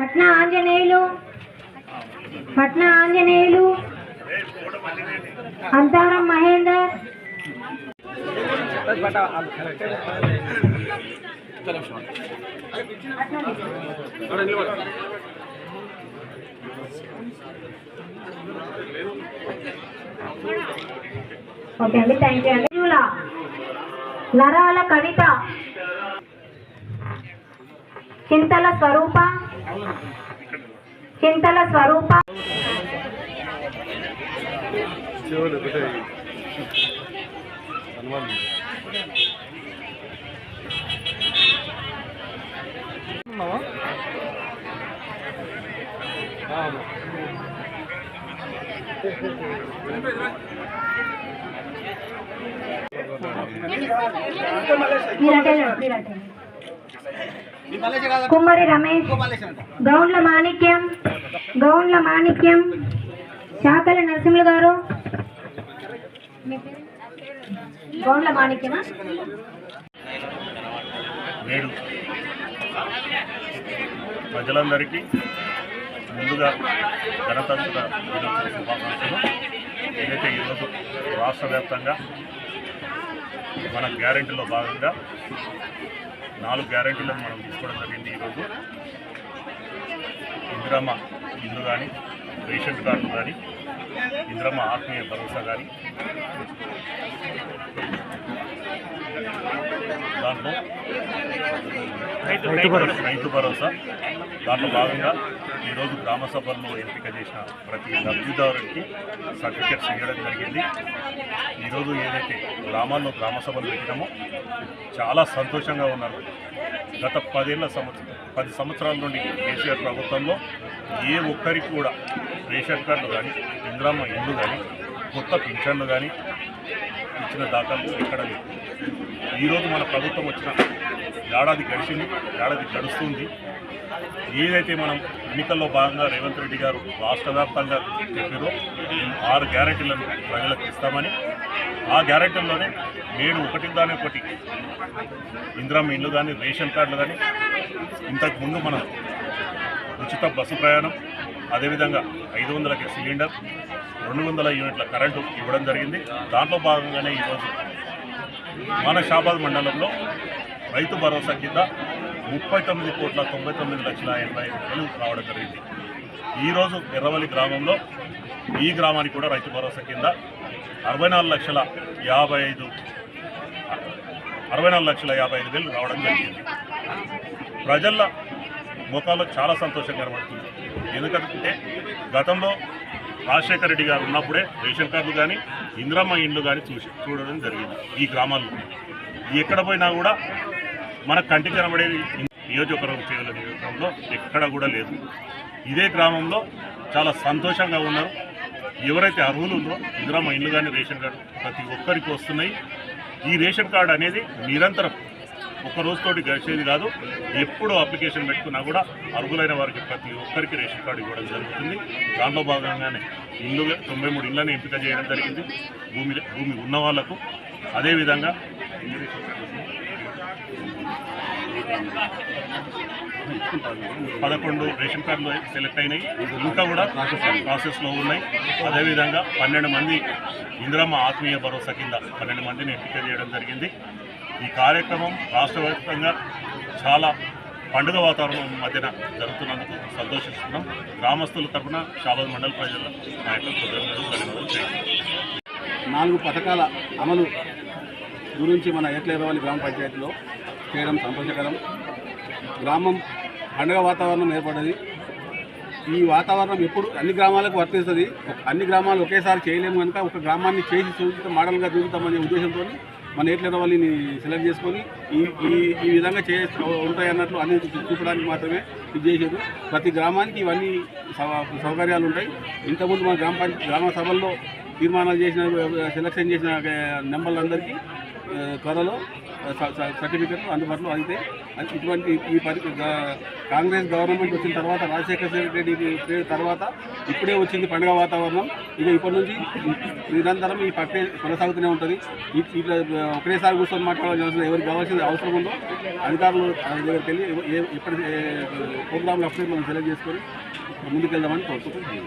పట్న Anjaneyulu. Patna Anjaneyulu. Antaram Mahender. Okay అండి thank you అండి. లరాల కవిత. చింతల స్వరూప. చింతల స్వరూప చెవులు ఒకటే హనుమాన్ మీరంటే మీరంటే కుమ్మరి రమేష్ గౌండ్ల మాణిక్యం గౌండ్ల మాణిక్యం చాకల నరసింహులు గారు. గౌండ్ల మాణిక్యమా? నేడు ప్రజలందరికీ ముందుగా గణతంత్ర దినోత్సవ శుభాకాంక్షలు. ఏదైతే ఈరోజు రాష్ట్ర వ్యాప్తంగా మన గ్యారెంటీలో భాగంగా నాలుగు గ్యారెంటీలను మనం తీసుకోవడం జరిగింది ఈరోజు. ఇందిరమ్మ ఇల్లు కానీ రేషన్ కార్డు కానీ ఇందిరమ్మ ఆత్మీయ భరోసా కానీ దాంట్లో. రైతు భరోసా. రైతు భరోసా. దాంట్లో భాగంగా ఈరోజు గ్రామ సభల్లో ఎంపిక చేసిన ప్రతి లబ్ధిదారుడికి సర్టిఫికెట్స్ ఇవ్వడం జరిగింది. ఈరోజు ఏదైతే గ్రామాల్లో గ్రామ సభలు పెట్టినామో చాలా సంతోషంగా ఉన్నారు. గత పదేళ్ళ సంవత్సరం పది సంవత్సరాల నుండి కేసీఆర్ ప్రభుత్వంలో ఏ ఒక్కరికి కూడా రేషన్ కార్డులు కానీ ఇంద్రమ్మ ఇల్లు కానీ కొత్త పింఛన్లు కానీ ఇచ్చిన దాఖలు ఎక్కడ లేవు. ఈరోజు మన ప్రభుత్వం వచ్చిన ఏడాది గడిచింది ఏడాది గడుస్తుంది. ఏదైతే మనం ఎన్నికల్లో భాగంగా రేవంత్ రెడ్డి గారు రాష్ట్ర వ్యాప్తంగా చెప్పారో ఆరు గ్యారెంటీలను ప్రజలకు ఇస్తామని. ఆ గ్యారెంటీల్లోనే నేను ఒకటి దాని ఒకటి ఇందిరమ్మ ఇండ్లు కానీ రేషన్ కార్డులు కానీ ఇంతకుముందు మనం ఉచిత బస్సు ప్రయాణం అదేవిధంగా ఐదు వందలకి సిలిండర్ రెండు వందల యూనిట్ల కరెంటు ఇవ్వడం జరిగింది. దాంట్లో భాగంగానే ఈరోజు మానషాబాద్ మండలంలో రైతు భరోసా కింద ముప్పై తొమ్మిది కోట్ల తొంభై తొమ్మిది లక్షల ఎనభై ఐదు వేలు రావడం జరిగింది. ఈరోజు ఎర్రవల్లి గ్రామంలో ఈ గ్రామానికి కూడా రైతు భరోసా కింద అరవై నాలుగు లక్షల యాభై ఐదు అరవై నాలుగు లక్షల యాభై ఐదు వేలు రావడం జరిగింది. ప్రజల ముఖాల్లో చాలా సంతోషం కనబడుతుంది. ఎందుకంటే గతంలో రాజశేఖర రెడ్డి గారు ఉన్నప్పుడే రేషన్ కార్డులు కానీ ఇందిరమ్మ ఇండ్లు కానీ చూసి చూడడం జరిగింది ఈ గ్రామాల్లో. ఎక్కడ పోయినా కూడా మన కంటి కనబడేది నియోజకవర్గం చేయగల నియోజకవర్గంలో ఎక్కడ కూడా లేదు. ఇదే గ్రామంలో చాలా సంతోషంగా ఉన్నారు. ఎవరైతే అర్హులు ఉందో ఇందిరమ్మ ఇండ్లు కానీ రేషన్ కార్డు ప్రతి ఒక్కరికి వస్తున్నాయి. ఈ రేషన్ కార్డు అనేది నిరంతరం ఒక రోజుతోటి గడిచేది కాదు. ఎప్పుడు అప్లికేషన్ పెట్టుకున్నా కూడా అర్హులైన వారికి ప్రతి ఒక్కరికి రేషన్ కార్డు ఇవ్వడం జరుగుతుంది. దాంట్లో భాగంగానే ఇల్లు తొంభై మూడు ఇళ్ళని ఎంపిక చేయడం జరిగింది. భూమి భూమి ఉన్న వాళ్ళకు అదేవిధంగా పదకొండు రేషన్ కార్డులు సెలెక్ట్ అయినాయి. ఇంకా కూడా ప్రాసెస్లో ఉన్నాయి. అదేవిధంగా పన్నెండు మంది ఇందిరమ్మ ఆత్మీయ భరోసా కింద పన్నెండు మందిని ఎంపిక చేయడం జరిగింది. ఈ కార్యక్రమం రాష్ట్ర వ్యాప్తంగా చాలా పండుగ వాతావరణం మధ్యన జరుగుతున్నందుకు సంతోషిస్తున్నాం. గ్రామస్తుల తరఫున షాబాద్ మండల ప్రజల ధన్యవాదాలు నాలుగు పథకాల అమలు గురించి మన ఏట్లేరవల్లి గ్రామ పంచాయతీలో చేయడం సంతోషకరం. గ్రామం పండుగ వాతావరణం ఏర్పడ్డది. ఈ వాతావరణం ఎప్పుడు అన్ని గ్రామాలకు వర్తిస్తుంది. అన్ని గ్రామాలు ఒకేసారి చేయలేము కనుక ఒక గ్రామాన్ని చేసి చూపిస్తాం మోడల్గా చూపుతామనే ఉద్దేశంతో మన ఏట్లేరవల్లిని సెలెక్ట్ చేసుకొని ఈ ఈ ఈ విధంగా చే ఉంటాయి అన్నట్లు అన్ని చూపడానికి మాత్రమే ఇది చేశారు. ప్రతి గ్రామానికి ఇవన్నీ సౌ- సౌకర్యాలు ఉంటాయి. ఇంతకుముందు మన గ్రామ గ్రామ సభల్లో తీర్మానాలు చేసిన సెలక్షన్ చేసిన నెంబర్లందరికీ ఆ, త్వరలో స- అందుబాటులో అయితే ఇటువంటి ఈ పరి కాంగ్రెస్ గవర్నమెంట్ వచ్చిన తర్వాత రాజశేఖర రెడ్డి తర్వాత ఇప్పుడే వచ్చింది పండుగ వాతావరణం. ఇక ఇప్పటి నుంచి నిరంతరం ఈ ప్రక్రియ కొనసాగుతూనే ఉంటుంది. ఇట్లా ఒకేసారి కూర్చొని మాట్లాడాల్సిన ఎవరికి కావాల్సిన అవసరం ఉందో అధికారులు దగ్గరికి వెళ్ళి ఇప్పటి ఎప్పటి ప్రోగ్రాంలు అప్పుడే మనం సెలెక్ట్ చేసుకొని ముందుకెళ్దామని కోరుకుంటున్నాం.